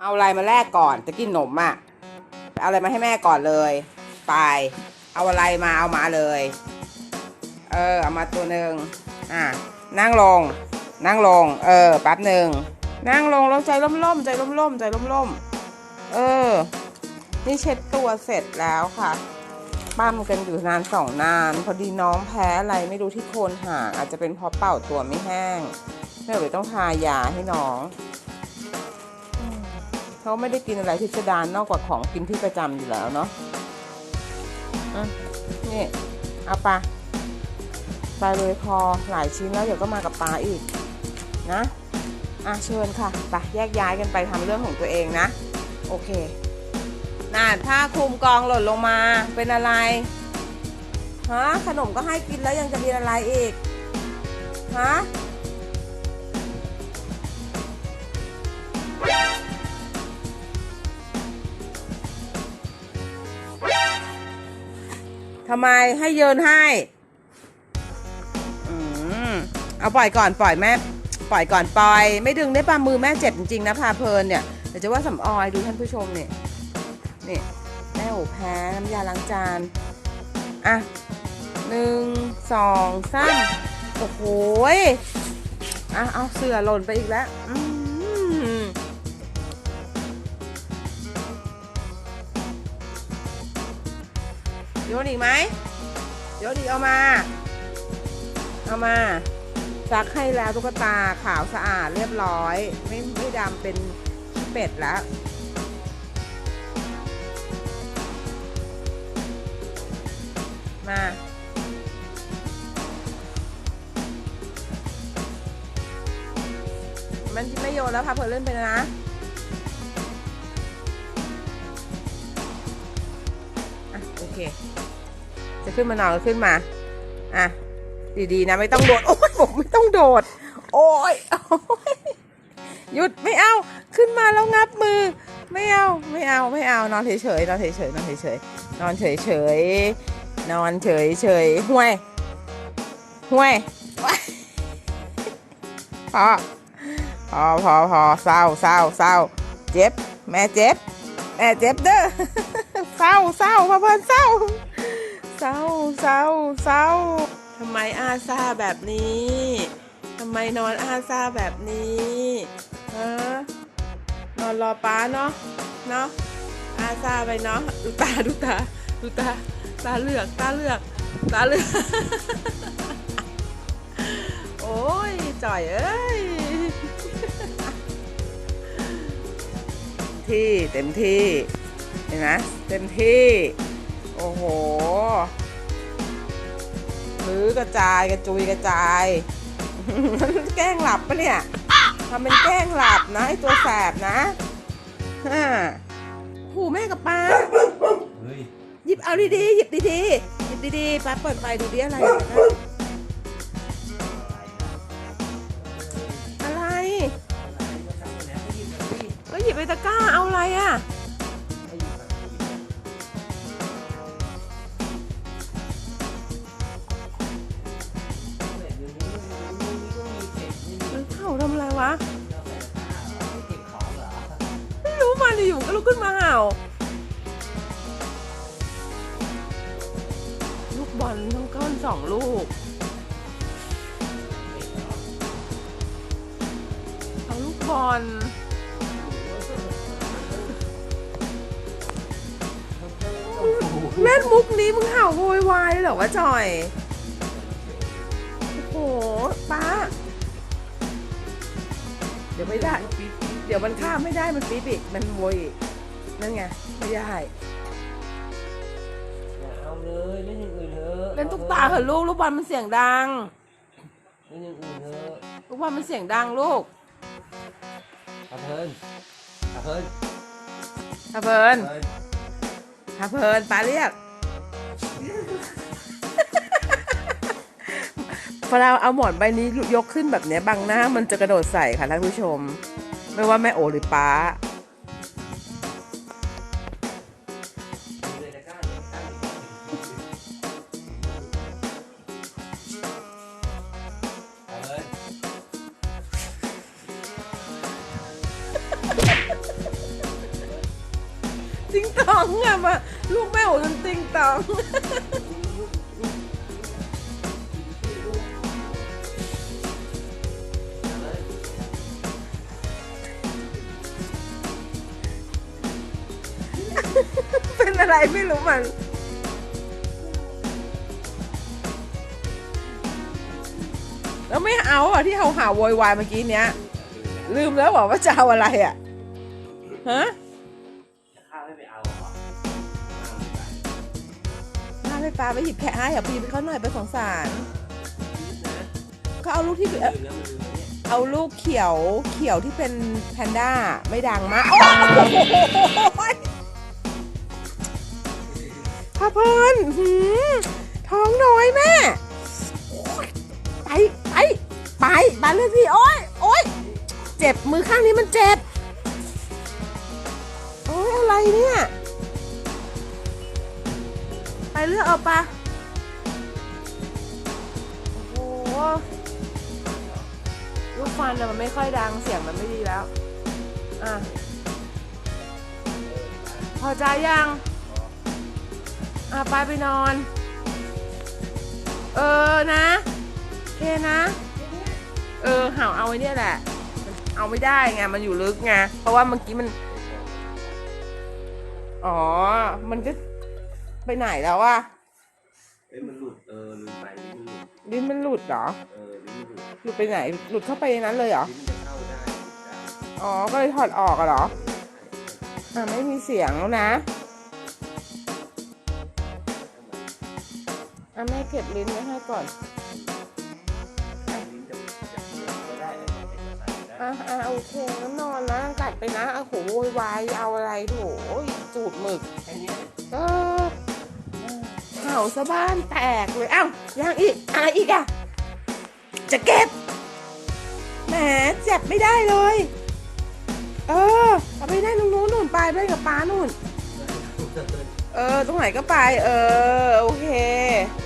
เอาอะไรมาแลกก่อนจะกินขนมอะเอาอะไรมาให้แม่ก่อนเลย ไป เอาอะไรมาเอามาเลย เออเอามาตัวหนึ่งอะนั่งลง นั่งลง เออแป๊บหนึ่งนั่งลงล้วใจล่มๆใจล่มๆใจล่มๆเออ นี่เช็ดตัวเสร็จแล้วค่ะปั้มกันอยู่นานสองนาน พอดีน้องแพ้อะไรไม่รู้ที่โคนหางอาจจะเป็นเพราะเป่าตัวไม่แห้งแม่เลยต้องทายาให้น้อง เขาไม่ได้กินอะไรพิสดารนอกกว่าของกินที่ประจำอยู่แล้วเนาะอะนี่เอาปะไปเลยพอหลายชิ้นแล้วเดี๋ยวก็มากับปลาอีกนะอะเชิญค่ะไปแยกย้ายกันไปทำเรื่องของตัวเองนะ โอเคน่าถ้าคลุมกองหล่นลงมาเป็นอะไรฮะขนมก็ให้กินแล้วยังจะมีอะไรอีกฮะำไมให้เยินให้อเอาปล่อยก่อนปล่อยแม่ ปล่อยก่อนปล่อย ไม่ดึงได้ป่ะมือแม่เจ็บจริงๆนะพาเพลินเนี่ยเดี๋ยวจะว่าสำออยดูท่านผู้ชมเนี่ยนี่แม่โอแพ้น้ำยาล้างจานอะหนึ่งสองสามโอ้โหอะเอาเสือหล่นไปอีกแล้ว โยนอีกไหมโยนอีกเอามา เอามาซักให้แล้วตุ๊กตาขาวสะอาดเรียบร้อย ไม่ไม่ดำเป็นขี้เป็ดแล้วมามันไม่โยนแล้วพาเพลินเล่นไปนะ โอเค จะขึ้นมานอนก็ขึ้นมา อะ ดีๆนะไม่ต้องโดด โอ้ยผมไม่ต้องโดดโอ้ยโอ้ยหยุดไม่เอาขึ้นมาแล้วงับมือ ไม่เอาไม่เอาไม่เอานอนเฉยๆนอนเฉยๆนอนเฉยๆนอนเฉยๆนอนเฉยๆห่วยห่วยพอพอพอพอเศร้าเศร้าเศร้าเจ็บ แม่เจ็บ แม่เจ็บเด้อ เศร้าเศร้าพ่อเพื่อนเศร้าเศร้าเศร้าเศร้าทำไมอาซาแบบนี้ทำไมนอนอาซาแบบนี้ฮะนอนรอป้าเนาะเนาะอาซาไปเนาะดูตาดูตาดูตาตาเหลือกตาเหลือกตาเหลือกโอ้ยจ่อยเอ้ยที่เต็มที่ เห็นไหมเต็มที่ โอ้โหรื้อกระจายกระจุยกระจาย แกล้งหลับปะเนี่ยทำเป็นแกล้งหลับนะไอตัวแสบนะฮ่าหูแม่กับป้าเฮ้ยหยิบเอาดีๆหยิบดีๆหยิบดีๆป้าเปิดไฟดูดิอะไรอยู่นะอะไรก็หยิบไปตะกร้าเอาอะไรอะ วะ ไม่รู้มันอยู่ก็ลุกขึ้นมาเห่า ลูกบอลทั้งก้อนสองลูก เอาลูกบอลเล่นมุกนี้มึงเห่าโวยวายเหรอวะจอย เดี๋ยวไม่ได้ เดี๋ยวมันข้ามไม่ได้มันปี๊บอีกมันโวยอีกนั่นไงไม่ได้เอาเลยเล่นอย่างอื่นเถอะเล่นตุ๊กตาเถอะลูกลูกบอลมันเสียงดังเล่นอย่างอื่นเถอะลูกบอลมันเสียงดังลูกตาเพลินตาเพลินถ้าเพลินเพลินถ้าเพลินป้าเรียก เราเอาหมอนใบนี้ยกขึ้นแบบนี้บังหน้ามันจะกระโดดใส่ค่ะท่านผู้ชม ไม่ว่าแม่โอหรือป้าดูเลยตะกร้าเลยตะกร้าเลยตาเพลินเติงตองอะมาลูกแม่โอจนติงตอง อะไรไม่รู้มันแล้วไม่เอาอะที่เขาหาโวยวายเมื่อกี้เนี้ย ลืมแล้วบอกว่าจะเอาอะไรอะฮะข้าวไม่ไปเอาเหรอข้าวไม่ไปพาไปปลาไปหยิบแค่ให้อะปีไปเขาหน่อยไปสงสารนะก็เอาลูกที่ลืเอ่อมแล้วมันลืมแล้วเนี่ยเอาลูกเขียวเขียวที่เป็นแพนด้าไม่ดังมากาเพลินหืมท้องน้อยแม่ไปไปไปไปเลยพี่โอ้ยโอ้ยเจ็บมือข้างนี้มันเจ็บโอ้ยอะไรเนี่ย ไปเลือกเอาปะโอ้โหลูกฟันอะมันไม่ค่อยดังเสียงมันไม่ดีแล้ว อะ พอใจยัง อะไปไปนอน เออนะโอเคนะ เออเห่าเอาไว้เนี่ยแหละ เอาไม่ได้ไงมันอยู่ลึกไงเพราะว่าเมื่อกี้มัน อ๋อ มันก็ไปไหนแล้วอะเอ้ยมันหลุดเออลืมไปลิ้นมันหลุดลิ้นมันหลุดเหรอเออลิ้นมันหลุดหลุดไปไหน หลุดเข้าไปในนั้นเลยเหรอ ลิ้นจะเข้าได้หลุดได้อ๋อ ก็เลยถอดออกอะเหรอ อะไม่มีเสียงแล้วนะ อะแม่เก็บลิ้นไว้ให้ก่อนลิ้นจะจะเลือกก็ได้แต่จะใส่ได้อะอะโอเคงั้นนอนนะกัดไปนะโอ้โหโวยวายเอาอะไรโถจูดหมึกแค่เนี้ยเออเห่าซะบ้านแตกเลยอ้าวยังอีกอะไรอีกอะ จะเก็บแหมเจ็บไม่ได้เลย เออเอาไปได้ตรงนู้นนู่นไปไปกับป้านู่น เออ ตรงไหนก็ไป เออ โอเคเอ